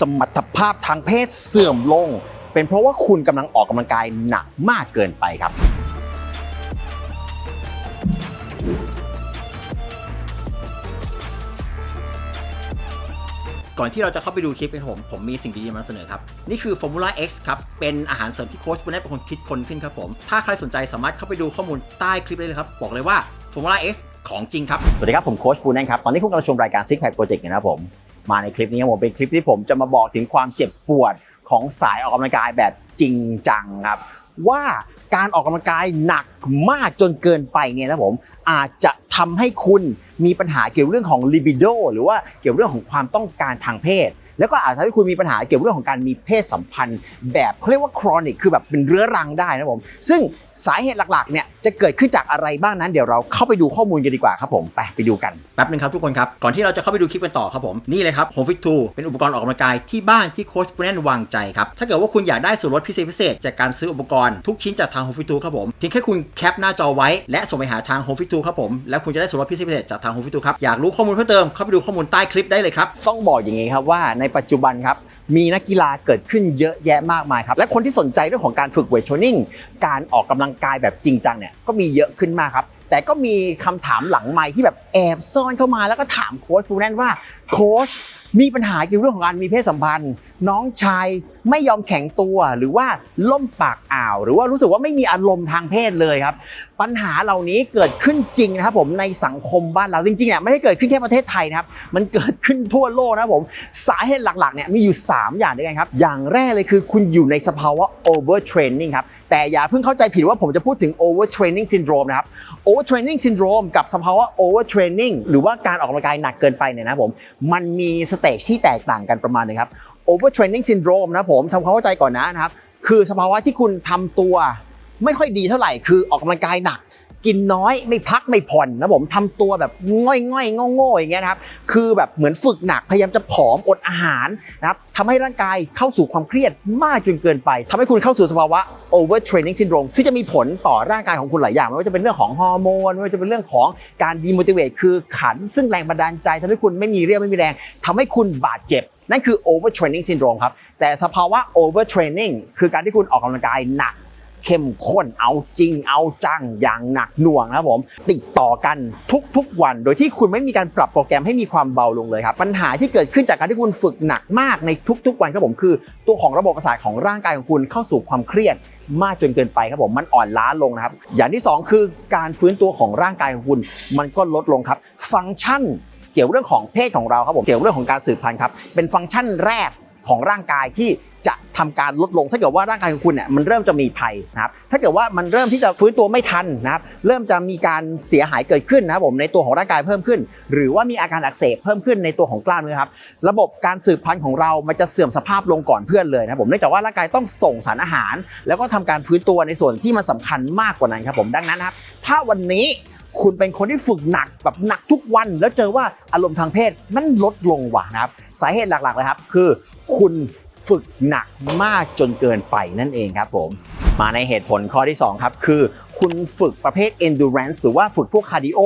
สมรรถภาพทางเพศเสื่อมลง เป็นเพราะว่าคุณกำลังออกกำลังกายหนักมากเกินไปครับ ก่อนที่เราจะเข้าไปดูคลิปกันผม ผมมีสิ่งดีๆมานำเสนอครับ นี่คือ Formula X ครับ เป็นอาหารเสริมที่โค้ชคุณได้เป็นคนคิดคนขึ้นครับผม ถ้าใครสนใจสามารถเข้าไปดูข้อมูลใต้คลิปได้เลยครับ บอกเลยว่า Formula X ของจริงครับ สวัสดีครับ ผมโค้ชปูแน่นครับ ตอนนี้คุณกำลังชมรายการ Six Pack Project นะครับผม มาในคลิปนี้ครับผมเป็นคลิปที่ผมจะมาบอกถึงความเจ็บปวดของสายออกกำลังกายแบบจริงจังครับ ว่าการออกกำลังกายหนักมากจนเกินไปเนี่ยนะผมอาจจะทำให้คุณ มีปัญหาเกี่ยวเรื่องของ libido หรือว่าเกี่ยวเรื่องของความต้องการทางเพศ แล้วก็อาจจะทำให้คุณมีปัญหาเกี่ยวเรื่องของการมีเพศสัมพันธ์ แบบเขาเรียกว่า chronic คือแบบเป็นเรื้อรังได้นะผมซึ่งสาเหตุหลักๆเนี่ยจะเกิดขึ้นจากอะไรบ้างนั้นเดี๋ยวเราเข้าไปดูข้อมูลกันดีกว่าครับผมไปไปดูกันแป๊บนึงครับทุกคนครับ ก่อนที่เราจะเข้าไปดูคลิปกันต่อครับผมนี่เลยครับ Home Fit 2เป็นอุปกรณ์ออกกำลังกายที่บ้านที่โค้ชปุ้นแนนวางใจครับถ้าเกิดว่าคุณอยากได้ส่วนลดพิเศษพิเศษจากการซื้ออุปกรณ์ทุกชิ้นจากทาง Home Fit 2ครับผมเพียงแค่คุณแคปหน้าจอไว้และส่งไปหาทาง Home Fit 2ครับผมแล้วคุณจะได้ส่วนลดพิเศษพิเศษจากทาง Home Fit 2ครับ อยากรู้ข้อมูลเพิ่มเติม เข้าไปดูข้อมูลใต้คลิปได้เลยครับ ต้องบอกอย่างนี้ครับว่าในปัจจุบันครับ มีนักกีฬาเกิดขึ้นเยอะแยะมากมายครับ และคนที่สนใจเรื่องของการฝึกเวทเทรนนิ่งการออกกำลังกายแบบจริงจังเนี่ยก็มีเยอะขึ้นมากครับแต่ก็มีคำถามหลังไม้ที่แบบแอบซ่อนเข้ามาแล้วก็ถามโค้ชฟูแนนว่าโค้ช มีปัญหาเกี่ยวกับเรื่องของการมีเพศสัมพันธ์ น้องชายไม่ยอมแข็งตัวหรือว่าล่มปากอ่าว หรือว่ารู้สึกว่าไม่มีอารมณ์ทางเพศเลยครับ ปัญหาเหล่านี้เกิดขึ้นจริงนะครับผมในสังคมบ้านเราจริงๆเนี่ยไม่ได้เกิดขึ้นแค่ประเทศไทยนะครับ มันเกิดขึ้นทั่วโลกนะครับผมสาเหตุหลักๆเนี่ยมีอยู่ 3 อย่างด้วยกันครับ อย่างแรกเลยคือคุณอยู่ในสภาวะ overtraining ครับแต่อย่าเพิ่งเข้าใจผิดว่าผมจะพูดถึง overtraining syndrome นะครับ overtraining syndrome กับสภาวะ overtraining หรือว่าการออกกำลังกายหนักเกินไปเนี่ยนะผมมันมีสเตจที่แตกต่างกันประมาณหนึงครับ overtraining syndrome นะผมทำความเข้าใจก่อนนะนะครับ คือสภาวะที่คุณทำตัวไม่ค่อยดีเท่าไหร่ คือออกกำลังกายหนัก กินน้อยไม่พักไม่ผ่อนนะผมทำตัวแบบง่อยง่อยๆโง่อย่างเงี้ยนะครับคือแบบเหมือนฝึกหนักพยายามจะผอมอดอาหารนะครับทำให้ร่างกายเข้าสู่ความเครียดมากจนเกินไปทำให้คุณเข้าสู่สภาวะ overtraining syndrome ซึ่งจะมีผลต่อร่างกายของคุณหลายอย่างไม่ว่าจะเป็นเรื่องของฮอร์โมนไม่ว่าจะเป็นเรื่องของการ demotivate คือขัน ซึ่งแรงบันดาลใจทำให้คุณไม่มีเรี่ยวไม่มีแรงทำให้คุณบาดเจ็บนั่นคือ overtraining syndrome ครับแต่สภาวะ overtraining คือการที่คุณออกกำลังกายหนัก เข้มข้นเอาจริงเอาจังอย่างหนักหน่วงนะครับผม ติดต่อกันทุกๆวัน โดยที่คุณไม่มีการปรับโปรแกรมให้มีความเบาลงเลยครับ ปัญหาที่เกิดขึ้นจากการที่คุณฝึกหนักมากในทุกๆวันครับผมคือ ตัวของระบบประสาทของร่างกายของคุณเข้าสู่ความเครียดมากจนเกินไปครับผมมันอ่อนล้าลงนะครับ อย่างที่สองคือการฟื้นตัวของร่างกายของคุณ มันก็ลดลงครับ ฟังก์ชันเกี่ยวเรื่องของเพศของเราครับผมเกี่ยวเรื่องของการสืบพันธุ์ครับเป็นฟังก์ชันแรกของร่างกายที่จะ ทำการลดลง ถ้าเกิดว่าร่างกายของคุณเนี่ยมันเริ่มจะมีภัยนะครับถ้าเกิดว่ามันเริ่มที่จะฟื้นตัวไม่ทันนะครับเริ่มจะมีการเสียหายเกิดขึ้นนะครับผมในตัวของร่างกายเพิ่มขึ้น หรือว่ามีอาการอักเสบเพิ่มขึ้นในตัวของกล้ามเนื้อครับระบบการสืบพันธุ์ของเรามันจะเสื่อมสภาพลงก่อนเพื่อนเลยนะครับผมเนื่องจากว่าร่างกายต้องส่งสารอาหาร แล้วก็ทำการฟื้นตัวในส่วนที่มันสำคัญมากกว่านั้นครับผมดังนั้นครับถ้าวันนี้คุณเป็นคนที่ฝึกหนักแบบหนักทุกวัน แล้วเจอว่าอารมณ์ทางเพศมันลดลงว่ะนะครับ สาเหตุหลักๆเลยครับ คือคุณ ฝึกหนักมากจนเกินไปนั่นเองครับผมมาในเหตุผลข้อที่ 2 ครับ คือคุณฝึกประเภท endurance หรือว่าฝึกพวกคาร์ดิโอ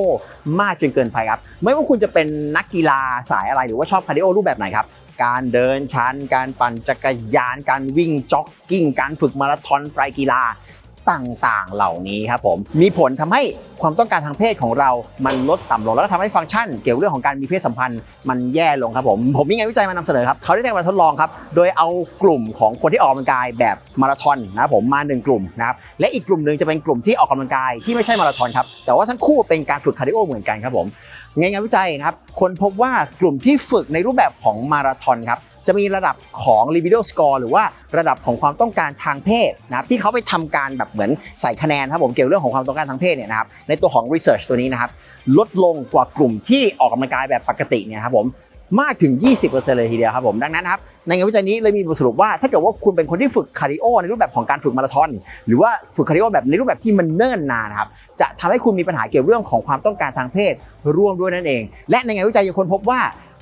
มากจนเกินไปครับ ไม่ว่าคุณจะเป็นนักกีฬาสายอะไรหรือว่าชอบคาร์ดิโอรูปแบบไหนครับ การเดินชัน การปั่นจักรยาน การวิ่งจ็อกกิ้ง การฝึกมาราธอนไตรกีฬา ต่างๆ เหล่านี้ครับผมมีผลทำให้ความต้องการทางเพศของเรา มันลดต่ำลง แล้วก็ทำให้ฟังก์ชัน เกี่ยวกับเรื่องของการมีเพศสัมพันธ์มันแย่ลงครับผม ผมมีงานวิจัยมานำเสนอครับเขาได้ทำการทดลองครับ โดยเอากลุ่มของคนที่ออกกำลังกายแบบมาราธอนนะครับผมมาหนึ่งกลุ่มนะครับและอีกกลุ่มหนึ่งจะเป็นกลุ่มที่ออกกำลังกายที่ไม่ใช่มาราธอนครับแต่ว่าทั้งคู่เป็นการฝึกคาร์ดิโอเหมือนกันครับผมในงานวิจัยนะครับคนพบว่ากลุ่มที่ฝึกในรูปแบบของมาราธอนครับ จะมีระดับของ libido score หรือว่าระดับของความต้องการทางเพศนะครับที่เขาไปทำการแบบเหมือนใส่คะแนนครับผมเกี่ยวเรื่องของความต้องการทางเพศเนี่ยนะครับในตัวของ research ตัวนี้นะครับลดลงกว่ากลุ่มที่ออกกำลังกายแบบปกติเนี่ยครับผม มากถึง 20%เลยทีเดียวครับผมดังนั้นครับในงานวิจัยนี้เลยมีบทสรุปว่าถ้าเกิดว่าคุณเป็นคนที่ฝึกคาร์ดิโอในรูปแบบของการฝึกมาราธอนหรือว่าฝึกคาร์ดิโอแบบในรูปแบบที่มันเนิ่นนานครับจะทำให้คุณมีปัญหาเกี่ยวเรื่องของความต้องการทางเพศร่วมด้วยนั่นเอง และในงานวิจัยยังค้นพบว่า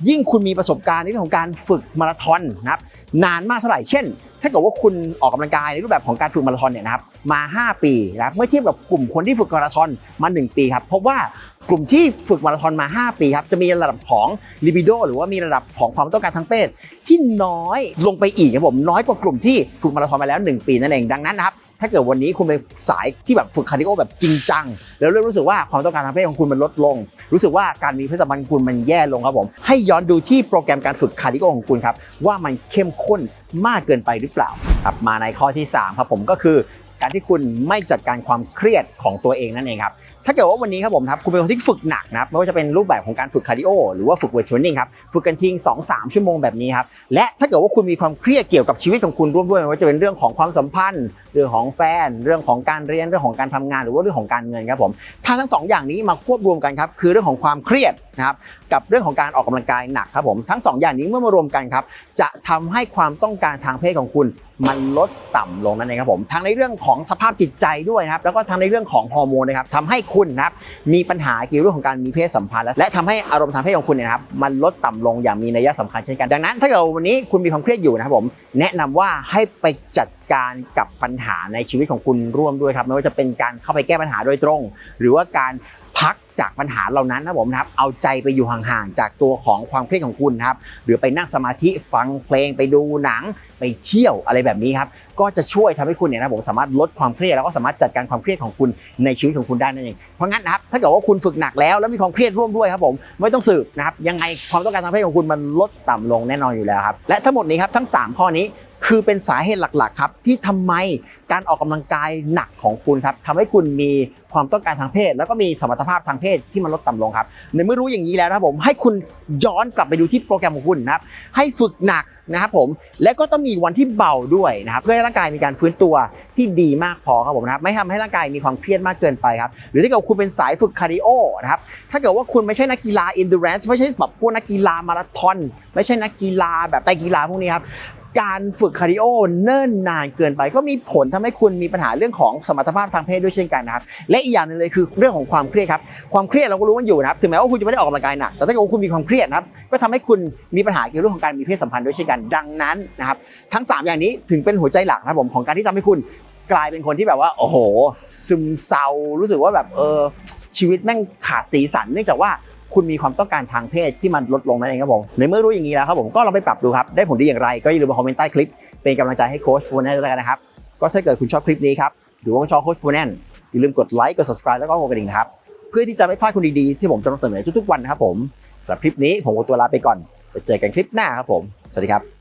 ยิ่งคุณมีประสบการณ์ในเรื่องของการฝึกมาราธอนนะครับนานมากเท่าไหร่เช่น ถ้าเกิดว่าคุณออกกำลังกายในรูปแบบของการฝึกมาราธอนเนี่ยนะครับ มา 5 ปีนะครับเมื่อเทียบกับกลุ่มคนที่ฝึกมาราธอนมา 1 ปีครับพบว่ากลุ่มที่ฝึกมาราธอนมา 5 ปีครับจะมีระดับของลิบิโดหรือว่ามีระดับของความต้องการทางเพศที่น้อยลงไปอีกครับผมน้อยกว่ากลุ่มที่ฝึกมาราธอนมาแล้ว 1 ปีนั่นเองดังนั้นนะครับถ้าเกิดวันนี้คุณเป็นสายที่แบบฝึกคาร์ดิโอแบบจริงจัง แล้วเริ่มรู้สึกว่าความต้องการทางเพศของคุณมันลดลง รู้สึกว่าการมีเพศสัมพันธ์ของคุณมันแย่ลงครับผมให้ย้อนดูที่โปรแกรมการฝึกคาร์ดิโอของคุณครับว่ามันเข้มข้นมากเกินไปหรือเปล่าครับมาในข้อที่ 3 ครับผมก็คือ การที่คุณไม่จัดการความเครียดของตัวเองนั่นเองครับถ้าเกิดว่าวันนี้ครับผมครับคุณเป็นคนที่ฝึกหนักนะครับไม่ว่าจะเป็นรูปแบบของการฝึกคาร์ดิโอหรือว่าฝึกเวทเทรนนิ่งครับฝึกกันทิ้ง2 3ชั่วโมงแบบนี้ครับและถ้าเกิดว่าคุณมีความเครียดเกี่ยวกับชีวิตของคุณร่วมด้วยไม่ว่าจะเป็นเรื่องของความสัมพันธ์ เรื่องของแฟน เรื่องของการเรียนเรื่องของการทำงาน หรือว่าเรื่องของการเงินครับผมถ้าทั้งสองอย่างนี้มาควบรวมกันครับคือเรื่องของความเครียดนะครับกับเรื่องของการออกกำลังกายหนักครับผมทั้งสองอย่างนี้เมื่อมารวมกันครับจะทำให้ความต้องการทางเพศของคุณมันลดต่ำลงนั่นเองครับผมทั้งในเรื่องของสภาพจิตใจด้วยนะครับแล้วก็ทั้งในเรื่องของฮอร์โมนนะครับทำให้คุณนะครับมีปัญหาเกี่ยวเรื่องของการมีเพศสัมพันธ์ และและทำให้อารมณ์ทางเพศของคุณเนี่ยครับมันลดต่ำลงอย่างมีนัยสำคัญเช่นกัน ดังนั้น ถ้าเกิดวันนี้คุณมีความเครียดอยู่นะครับผมแนะนำว่าให้ไปจัดการกับปัญหาในชีวิตของคุณร่วมด้วยครับไม่ว่าจะเป็นการเข้าไปแก้ปัญหาโดยตรง หรือว่าการ พักจากปัญหาเหล่านั้นนะครับผมนะครับเอาใจไปอยู่ห่างๆจากตัวของความเครียดของคุณนะครับหรือไปนั่งสมาธิฟังเพลงไปดูหนังไปเที่ยวอะไรแบบนี้ครับก็จะช่วยทำให้คุณเนี่ยนะครับผมสามารถลดความเครียดแล้วก็สามารถจัดการความเครียดของคุณในชีวิตของคุณได้นั่นเองเพราะงั้นนะครับถ้าเกิดว่าคุณฝึกหนักแล้วแล้วมีความเครียดร่วมด้วยครับผมไม่ต้องสืบนะครับยังไงความต้องการทางเพศของคุณมันลดต่ำลงแน่นอนอยู่แล้วครับและทั้งหมดนี้ครับทั้ง 3 ข้อนี้ คือเป็นสาเหตุหลักๆครับที่ทำไมการออกกำลังกายหนักของคุณครับทำให้คุณมีความต้องการทางเพศ แล้วก็มีสมรรถภาพทางเพศที่มันลดต่ำลงครับในเมื่อรู้อย่างนี้แล้วนะครับผมให้คุณย้อนกลับไปดูที่โปรแกรมของคุณนะครับให้ฝึกหนักนะครับผมและก็ต้องมีวันที่เบาด้วยนะครับเพื่อให้ร่างกายมีการฟื้นตัวที่ดีมากพอครับผมนะครับไม่ทำให้ร่างกายมีความเครียดมากเกินไปครับหรือถ้าเกิดคุณเป็นสายฝึกคาร์ดิโอนะครับถ้าเกิดว่าคุณไม่ใช่นักกีฬา endurance ไม่ใช่แบบพวกนักกีฬามาราธอนไม่ใช่นักกีฬาแบบไตกีฬาพวกนี้ครับ การฝึกคาร์ดิโอเนิ่นนานเกินไป ก็มีผลทำให้คุณมีปัญหาเรื่องของสมรรถภาพทางเพศด้วยเช่นกันนะครับและอีกอย่างหนึงเลยคือเรื่องของความเครียดครับความเครียดเราก็รู้กันอยู่นะครับถึงแม้ว่าคุณจะไม่ได้ออกกำลังกายหนักแต่ถ้าเกิดคุณมีความเครียดนะครับก็ทำให้คุณมีปัญหาเกี่ยวกับเรื่องของการมีเพศสัมพันธ์ด้วยเช่นกันดังนั้นนะครับทั้ง 3 อย่างนี้ถึงเป็นหัวใจหลักนะครับผมของการที่ทำให้คุณกลายเป็นคนที่แบบว่าโอ้โห ซึมเศร้ารู้สึกว่าแบบเออชีวิตแม่งขาดสีสันเนื่องจากว่า คุณมีความต้องการทางเพศที่มันลดลงนั่นเองครับผมในเมื่อรู้อย่างนี้แล้วครับผมก็ลองไปปรับดูครับได้ผลดีอย่างไรก็อย่าลืมมาคอมเมนต์ใต้คลิปเป็นกำลังใจให้โค้ชฟูนแนนด้วยกันนะครับก็ถ้าเกิดคุณชอบคลิปนี้ครับหรือว่าชอบโค้ชฟูนแนนอย่าลืมกดไลค์กด subscribe แล้วก็กดกระดิ่งนะครับเพื่อที่จะไม่พลาดคนดีๆที่ผมจะนำเสนอทุกๆวันนะครับผมสำหรับคลิปนี้ผมขอตัวลาไปก่อนไปเจอกันคลิปหน้าครับผมสวัสดีครับ